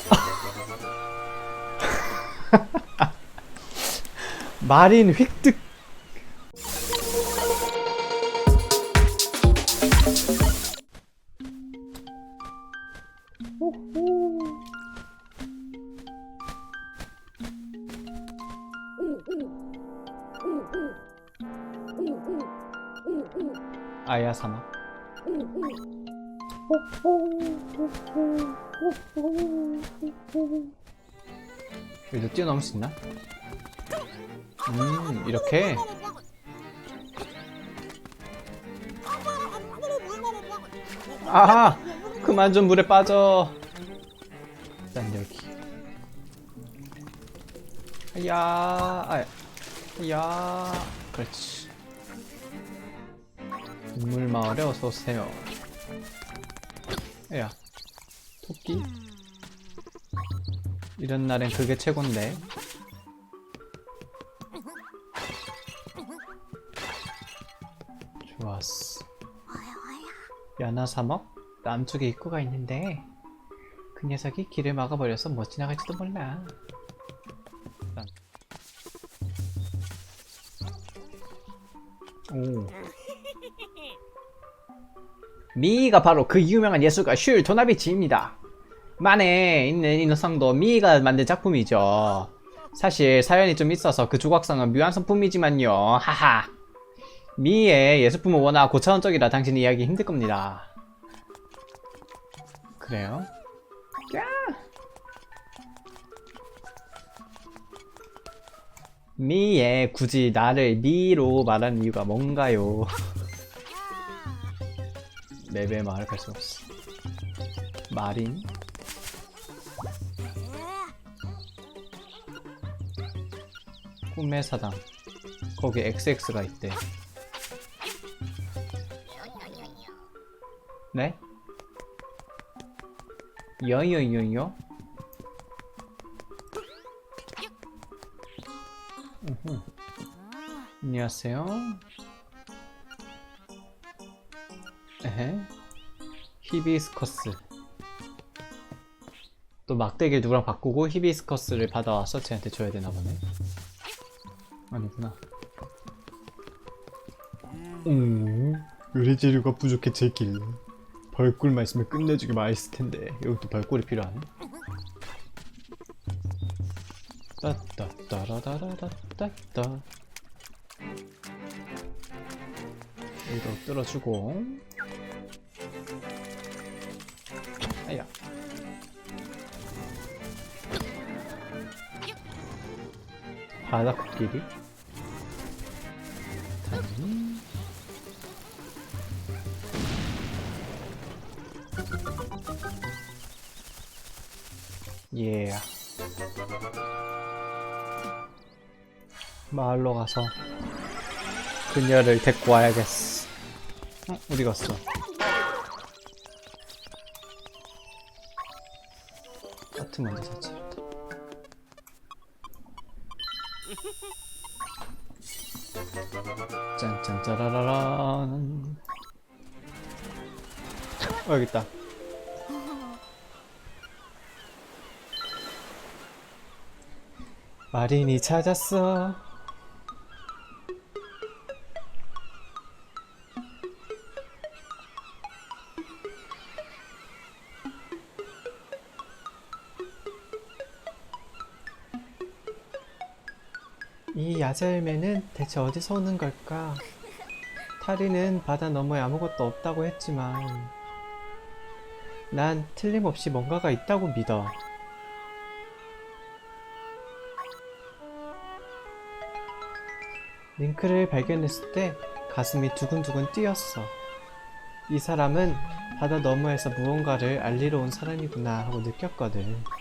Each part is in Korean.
마린 획득. 아야 사막. 여기도 뛰어넘을 수 있나? 음, 이렇게. 아하! 그만 좀 물에 빠져. 일단 여기. 야, 아, 야, 그렇지. 동물 마을에 어서 오세요. 야, 토끼. 이런 날엔 그게 최곤데. 좋았어. 연화 사막 남쪽에 입구가 있는데 그 녀석이 길을 막아버려서 못 지나갈지도 몰라. 오. 미가 바로 그 유명한 예술가 슐 도나비치입니다. 만에 있는 인어상도 미가 만든 작품이죠. 사실 사연이 좀 있어서 그 조각상은 묘한 성품이지만요. 하하. 미의 예술품은 워낙 고차원적이라 당신 이해하기 힘들 겁니다. 그래요? 야! 미에 굳이 나를 미로 말하는 이유가 뭔가요? 맵의 말을 갈수 없어. 마린? 꿈의 사당. 거기 XX가 있대. 네? 여여여여? 우후. 안녕하세요. 에헤. 히비스커스. 또 막대기를 누구랑 바꾸고 히비스커스를 받아와서 쟤한테 줘야 되나 보네. 아니구나. 오, 의뢰재료가 부족해 제길. 벌꿀만 있으면 끝내주기 맛있을 텐데 여기 또 벌꿀이 필요하네. 따따따라라라따따. 여기도 뚫어주고. 아야. 바다 코끼리. 다니. 예. 마을로 가서 그녀를 데리고 와야겠어. 어, 어디 갔어? 하트 먼저 사치겠다. 짠짠 짜라라란. 어, 여기 있다. 마린이 찾았어. 이 야자열매는 대체 어디서 오는 걸까? 타리는 바다 너머에 아무것도 없다고 했지만 난 틀림없이 뭔가가 있다고 믿어. 링크를 발견했을 때 가슴이 두근두근 뛰었어. 이 사람은 바다 너머에서 무언가를 알리러 온 사람이구나 하고 느꼈거든.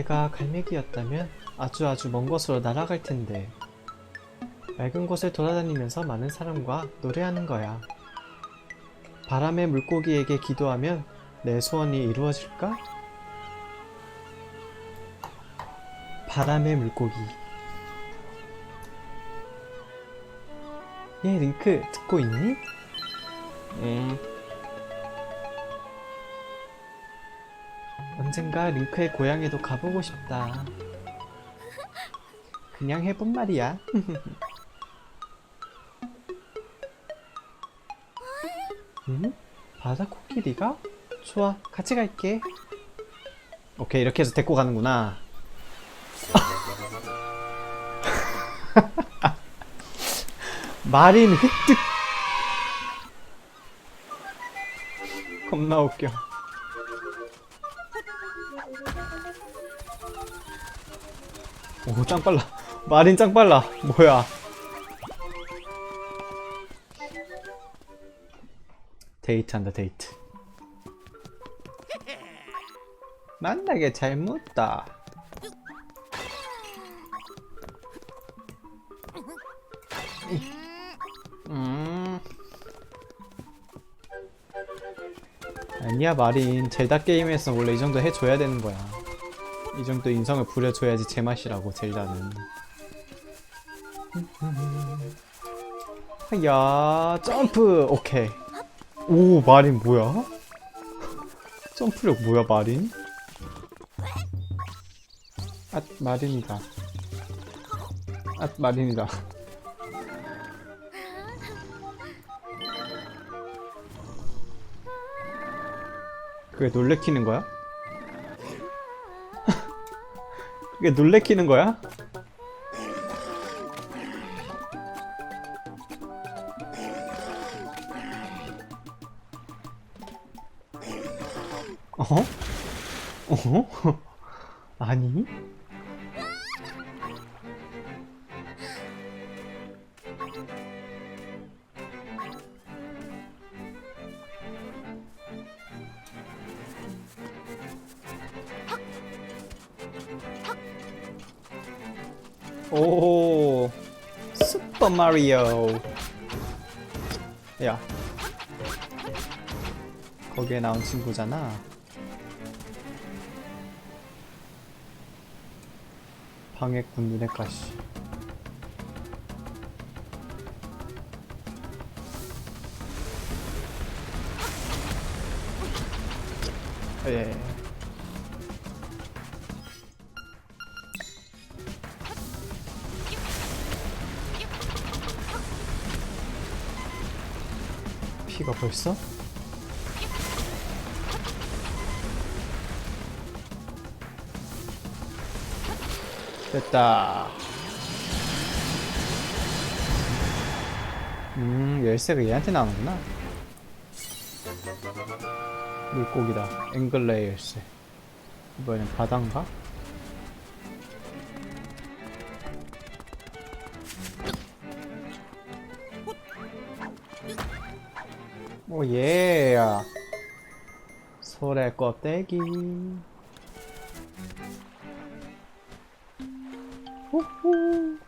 내가 갈매기였다면 아주 아주 먼 곳으로 날아갈 텐데. 맑은 곳을 돌아다니면서 많은 사람과 노래하는 거야. 바람의 물고기에게 기도하면 내 소원이 이루어질까? 바람의 물고기. 얘 링크 듣고 있니? 음. 언젠가 링크의 고향에도 가보고 싶다. 그냥 해본 말이야. 응? 바다 코끼리가? 좋아, 같이 갈게. 오케이, 이렇게 해서 데리고 가는구나. 마린 획득! 겁나 웃겨. 오, 짱 빨라. 마린 짱 빨라. 뭐야. 데이트 한다, 데이트. 만나게 잘 묻다. 음. 아니야, 마린. 젤다 게임에서 원래 이 정도 해줘야 되는 거야. 이 정도 인성을 부려줘야지 제맛이라고, 젤다는. 하야, 점프! 오케이. 오, 마린 뭐야? 점프력 뭐야, 마린? 아, 마린이다. 아, 마린이다. 그게 놀래키는 거야? 그게 놀래키는 거야? 오. 슈퍼 마리오 야. 거기에 나온 친구잖아. 방해꾼 눈의 가시. 예. 피가 벌써? 됐다. 음, 열쇠가 얘한테 나오는구나. 물고기다. 앵글레 열쇠. 이번엔 바다인가? 오, 예. 소래 껍데기. 호호.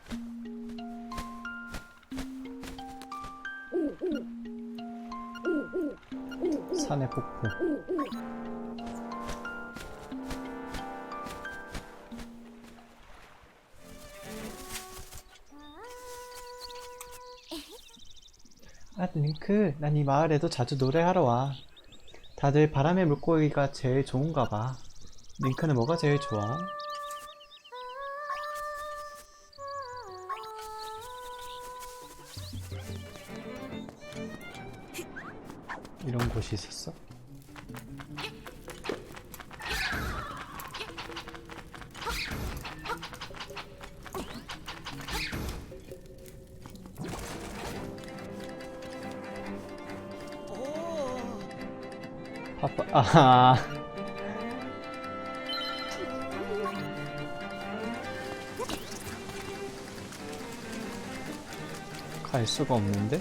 산의 폭포. 아, 링크, 난 이 마을에도 자주 노래하러 와. 다들 바람의 물고기가 제일 좋은가 봐. 링크는 뭐가 제일 좋아? 이런 곳이 있었어? 파파 아하 갈 수가 없는데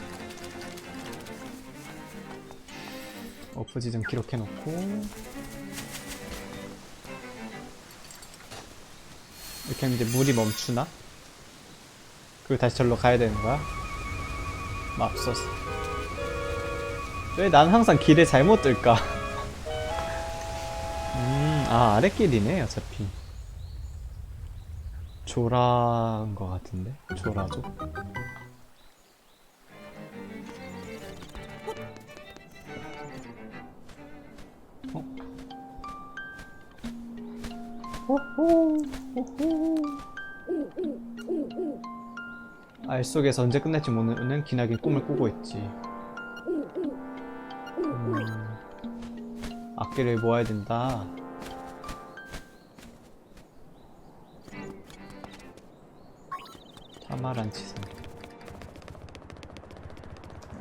어프지 좀 기록해놓고 이렇게 하면 이제 물이 멈추나? 그리고 다시 절로 가야 되는 거야? 맙소사 왜 난 항상 길에 잘못 들까? 아래길이네 어차피 조라인 것 같은데? 조라죠? 어? 호호 호호 알 속에서 언제 끝날지 모르는 기나긴 꿈을 꾸고 있지 음, 악기를 모아야 된다 타마란 치성.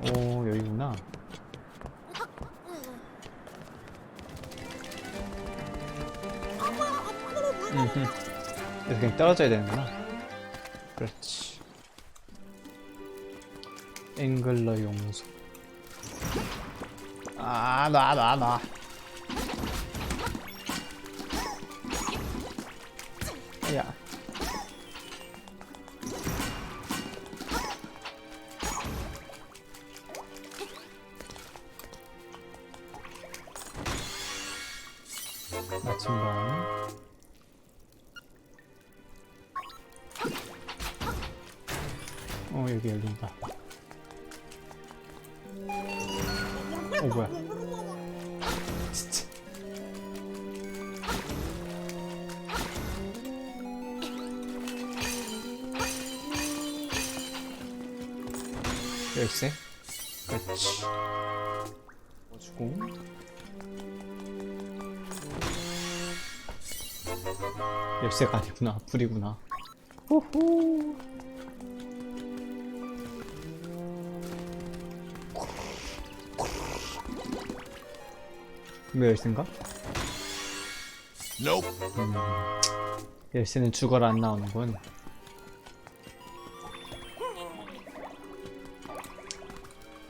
오, 여기구나. 음흠. 그래서 그냥 떨어져야 되는구나. 그렇지. 앵글러 용소. 아, 놔, 놔, 놔. 마침반. 어, 여기 열린다. 어, 뭐야. 진짜. 열쇠. 그렇지. 열쇠가 아니구나. 불이구나. 호호. 왜 열쇠인가? Nope. 음, 열쇠는 죽어라 안 나오는군.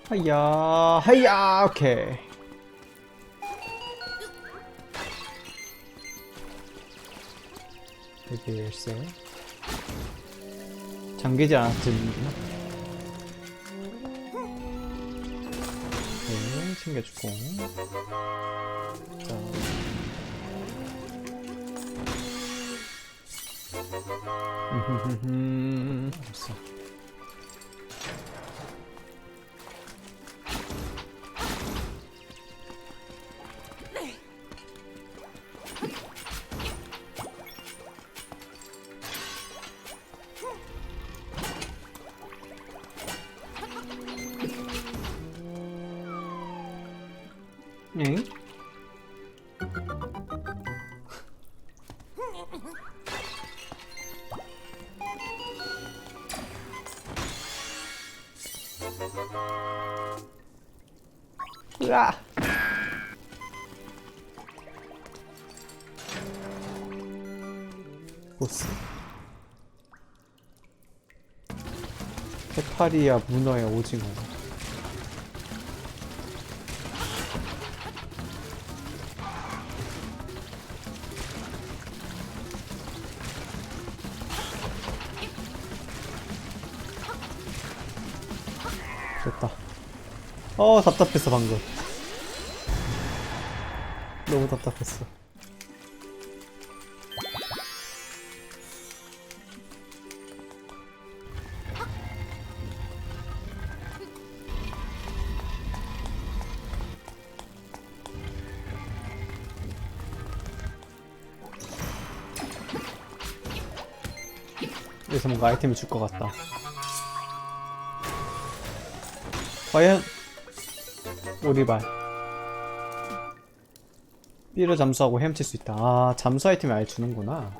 하야, 하야, 오케이. 여기 열쇠. 잠기지 않았지는구나. 네, 챙겨주고. 자. 음, 없어. 응? 으아! 보스 해파리야 문어야 오징어 어 답답했어 방금. 너무 답답했어. 여기서 뭔가 아이템을 줄것 같다. 과연 오리발 B를 잠수하고 헤엄칠 수 있다. 아 잠수 아이템을 아예 주는구나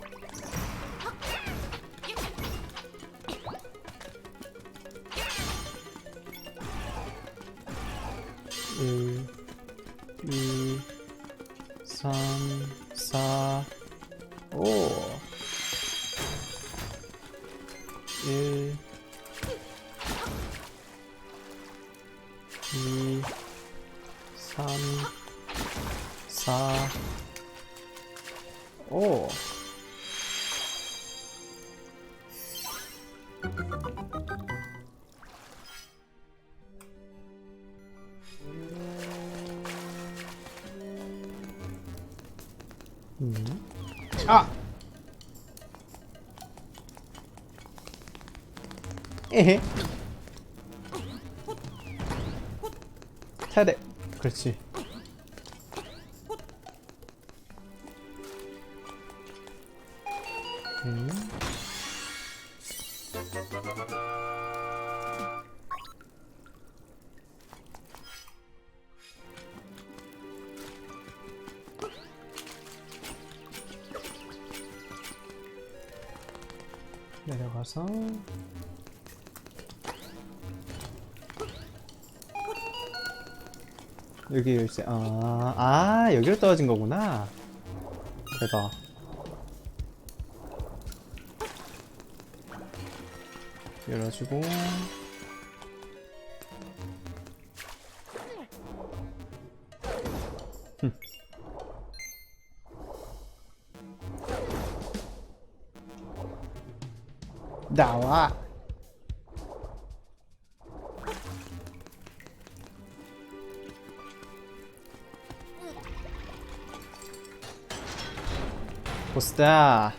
3 4 5 음. 아! 에헤 차야 그렇지. 음. 내려가서 여기 열쇠 아, 아 여기로 떨어진 거구나. 대박. 열어주고. 흠. 나와 보스다.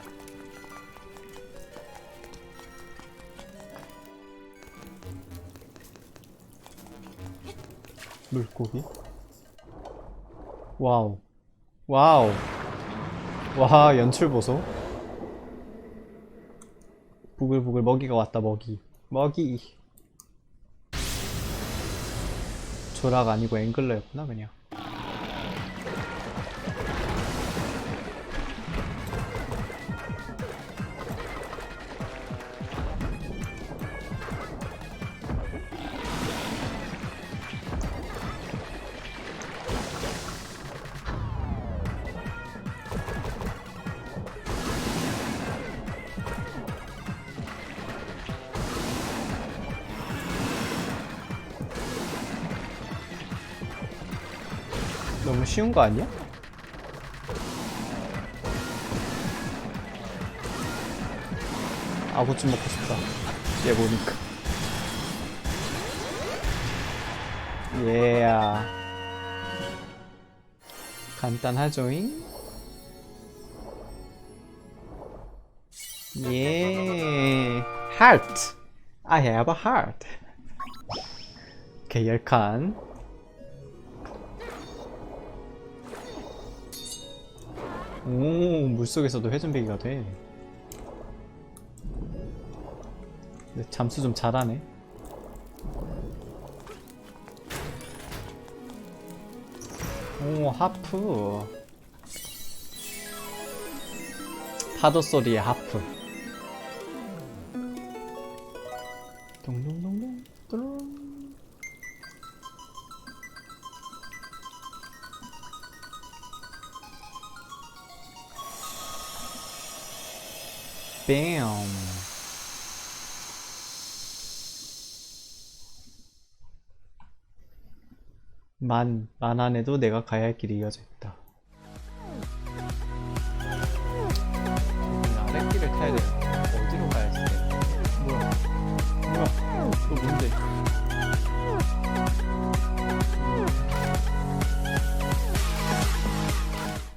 물고기? 와우. 와우. 와 연출 보소. 부글부글 먹이가 왔다 먹이. 먹이. 조락 아니고 앵글러였구나 그냥 너무 쉬운 거 아니야? 아구찜 먹고 싶다. 얘 보니까. 예. 간단하죠잉? 예. Heart. I have a heart. 오케이, 열 칸. 오, 물속에서도 회전배기가 돼. 잠수 좀 잘하네. 오, 하프. 파도 소리의 하프. 뺨. 만, 만 안에도 내가 가야 할 길이 이어져 있다.